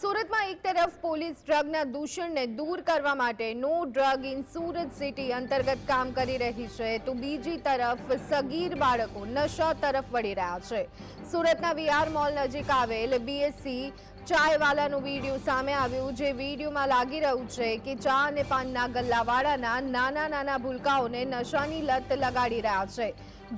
સુરતમાં એક તરફ પોલીસ ડ્રગના દૂષણને દૂર કરવા માટે no drug in Surat city અંતર્ગત કામ કરી રહી છે, તો બીજી તરફ સગીર બાળકો નશા તરફ વળી રહ્યા છે. સુરતના વીઆર મોલ નજીક આવેલ બીએસસી ચાયવાલાનો વીડિયો સામે આવ્યો જે વિડીયોમાં લાગી રહ્યું છે કે ચા અને પાનના ગલ્લાવાળાના નાના નાના ભૂલકાઓને નશાની લત લગાડી રહ્યા છે.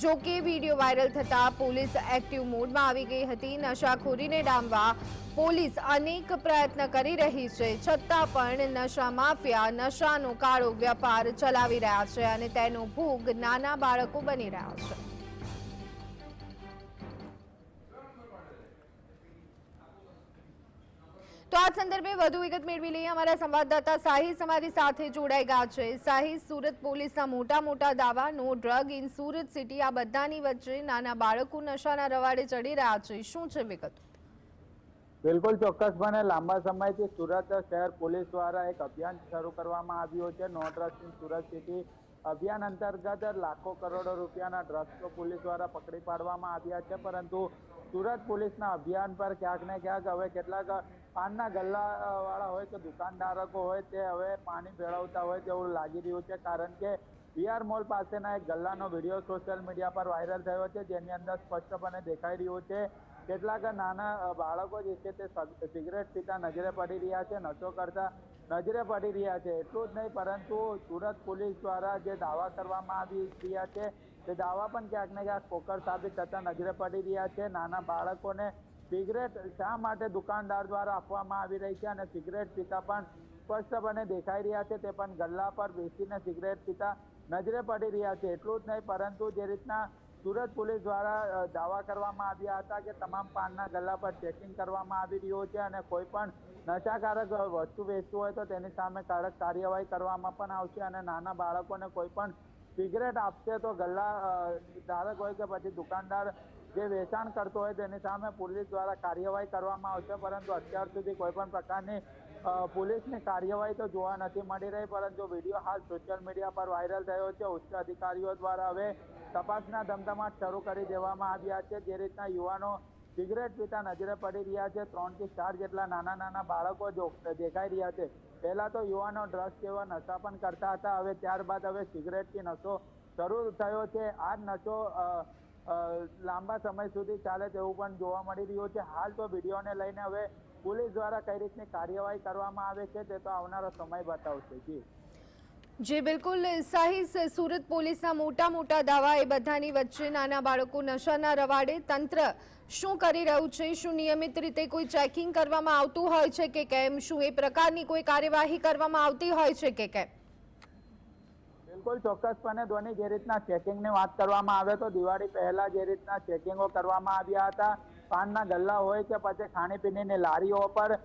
જો કે વીડિયો વાયરલ થતા પોલીસ એક્ટિવ મોડમાં આવી ગઈ હતી. નશાખોરીને ડામવા પોલીસ અનેક પ્રયત્ન કરી રહી છે. છતાં પણ નશા માફિયા, નશાનો કાળો વ્યાપાર ચલાવી રહ્યા છે અને તેનો ભોગ નાના બાળકો બની રહ્યા છે. તો આ સંદર્ભે વધુ વિગત મેળવી લઈએ. અમારા સંવાદદાતા સાહિસ અમારી સાથે જોડાઈ ગયા છે. સાહિસ સુરત પોલીસના મોટા મોટા દાવા no drug in Surat city, આ બધાની વચ્ચે નાના બાળકો નશાના રવાડે ચડી રહ્યા છે. શું છે વિગત? બિલકુલ ચોક્કસપણે લાંબા સમયથી સુરત શહેર પોલીસ દ્વારા એક અભિયાન શરૂ કરવામાં આવ્યું છે. No drugs in Surat city અભિયાન અંતર્ગત લાખો કરોડો રૂપિયાના ડ્રગ્સ પોલીસ દ્વારા પકડી પાડવામાં આવ્યા છે. પરંતુ સુરત પોલીસના અભિયાન પર ક્યાંક ને ક્યાંક હવે કેટલાક પાનના ગલ્લા વાળા હોય કે દુકાનધારકો હોય તે હવે પાણી ભેળવતા હોય તેવું લાગી રહ્યું છે. કારણ કે વીઆર મોલ પાસેના એક ગલ્લાનો વીડિયો સોશિયલ મીડિયા પર વાયરલ થયો છે, જેની અંદર સ્પષ્ટપણે દેખાઈ રહ્યું છે કેટલાક નાના બાળકો જે છે તે સિગરેટ પીતા નજરે પડી રહ્યા છે, નશો કરતા નજરે પડી રહ્યા છે. એટલું જ નહીં, પરંતુ સુરત પોલીસ દ્વારા જે દાવા કરવામાં આવી રહ્યા છે, તે દાવા પણ ક્યાંક ને ક્યાંક પોકર સાબિત થતા નજરે પડી રહ્યા છે. નાના બાળકોને સિગરેટ શા માટે દુકાનદાર દ્વારા આપવામાં આવી રહી છે? અને સિગરેટ પીતા પણ સ્પષ્ટપણે દેખાઈ રહ્યા છે. તે પણ ગલ્લા પર બેસીને સિગરેટ પીતા નજરે પડી રહ્યા છે. એટલું જ નહીં, પરંતુ જે રીતના સુરત પોલીસ દ્વારા દાવા કરવામાં આવ્યા હતા કે તમામ પાનના ગલ્લા પર ચેકિંગ કરવામાં આવી રહ્યું છે અને કોઈ પણ નશાકારક વસ્તુ વેચતું હોય તો તેની સામે કડક કાર્યવાહી કરવામાં પણ આવશે અને નાના બાળકોને કોઈ પણ સિગરેટ આપશે તો ગલ્લા ધારક હોય કે પછી દુકાનદાર જે વેચાણ કરતો હોય તેની સામે પોલીસ દ્વારા કાર્યવાહી કરવામાં આવશે, પરંતુ અત્યાર સુધી કોઈ પણ પ્રકારની પોલીસની કાર્યવાહી તો જોવા નથી મળી રહી, પરંતુ વીડિયો હાલ સોશિયલ મીડિયા પર વાયરલ થયો છે. ઉચ્ચ અધિકારીઓ દ્વારા હવે તપાસના ધમધમાટ શરૂ કરી દેવામાં આવ્યા છે. જે રીતના યુવાનો સિગરેટ પીતા નજરે પડી રહ્યા છે. ત્રણથી ચાર જેટલા નાના નાના બાળકો દેખાઈ રહ્યા છે. પહેલાં તો યુવાનો ડ્રગ્સ જેવા નશા પણ કરતા હતા. હવે ત્યારબાદ હવે સિગરેટથી નશો શરૂ થયો છે. આ નશો લાંબા સમય સુધી ચાલે તેવું પણ જોવા મળી રહ્યું છે. હાલ તો વિડીયોને લઈને હવે પોલીસ દ્વારા કઈ રીતની કાર્યવાહી કરવામાં આવે છે તે તો આવનારો સમય બતાવશે. જી. જે, બિલકુલ. સાહિસ સુરત પોલીસના મોટા મોટા દાવા એ બધાની વચ્ચે નાના બાળકો નશાના રવાડે તંત્ર શું કરી રહ્યું છે, શું નિયમિત રીતે કોઈ ચેકિંગ કરવામાં આવતું હોય છે કે કેમ, શું એ પ્રકારની કોઈ કાર્યવાહી કરવામાં આવતી હોય છે કે કેમ? બિલકુલ ચોક્કસપણે ધોની જે રીતના ચેકિંગની વાત કરવામાં આવે તો દિવાળી પહેલા જે રીતના ચેકિંગો કરવામાં આવ્યા હતા. પાનના ગલ્લા હોય કે પછી ખાણીપીણીની લારીઓ પર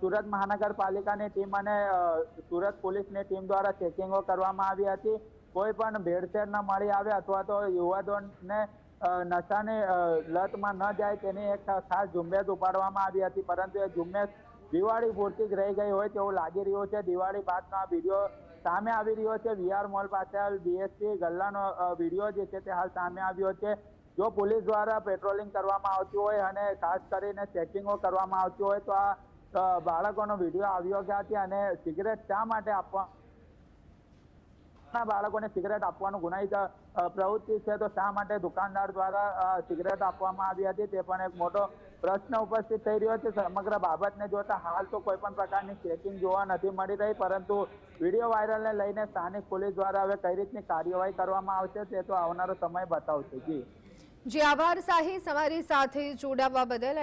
સુરત મહાનગરપાલિકાની ટીમ અને સુરત પોલીસની ટીમ દ્વારા ચેકિંગો કરવામાં આવી હતી. કોઈ પણ ભેળસેળ ન મળી આવે અથવા તો યુવાધોને નશાની લતમાં ન જાય તેની એક ખાસ ઝુંબેશ ઉપાડવામાં આવી હતી. પરંતુ એ ઝુંબેશ દિવાળી પૂરતી જ રહી ગઈ હોય તેવું લાગી રહ્યું છે. દિવાળી બાદનો આ વીડિયો સામે આવી રહ્યો છે. વીઆર મોલ પાસે બીએસસી ગલ્લાનો વીડિયો જે છે તે હાલ સામે આવ્યો છે. જો પોલીસ દ્વારા પેટ્રોલિંગ કરવામાં આવતી હોય અને ખાસ કરીને ચેકિંગો કરવામાં આવતી હોય તો આ બાળકોનો વીડિયો આવ્યો ક્યાંથી અને સિગરેટ શા માટે આપવા બાળકોને સિગરેટ આપવાનું ગુનાહિત પ્રવૃત્તિ છે તો શા માટે દુકાનદાર દ્વારા સિગરેટ આપવામાં આવી હતી તે પણ એક મોટો પ્રશ્ન ઉપસ્થિત થઈ રહ્યો છે. સમગ્ર બાબતને જોતા હાલ તો કોઈ પણ પ્રકારની ચેકિંગ જોવા નથી મળી રહી, પરંતુ વીડિયો વાયરલને લઈને સ્થાનિક પોલીસ દ્વારા હવે કઈ રીતની કાર્યવાહી કરવામાં આવશે તે તો આવનારો સમય બતાવશે. જી. જી, આભાર શાહી અમારી સાથે જોડાવા બદલ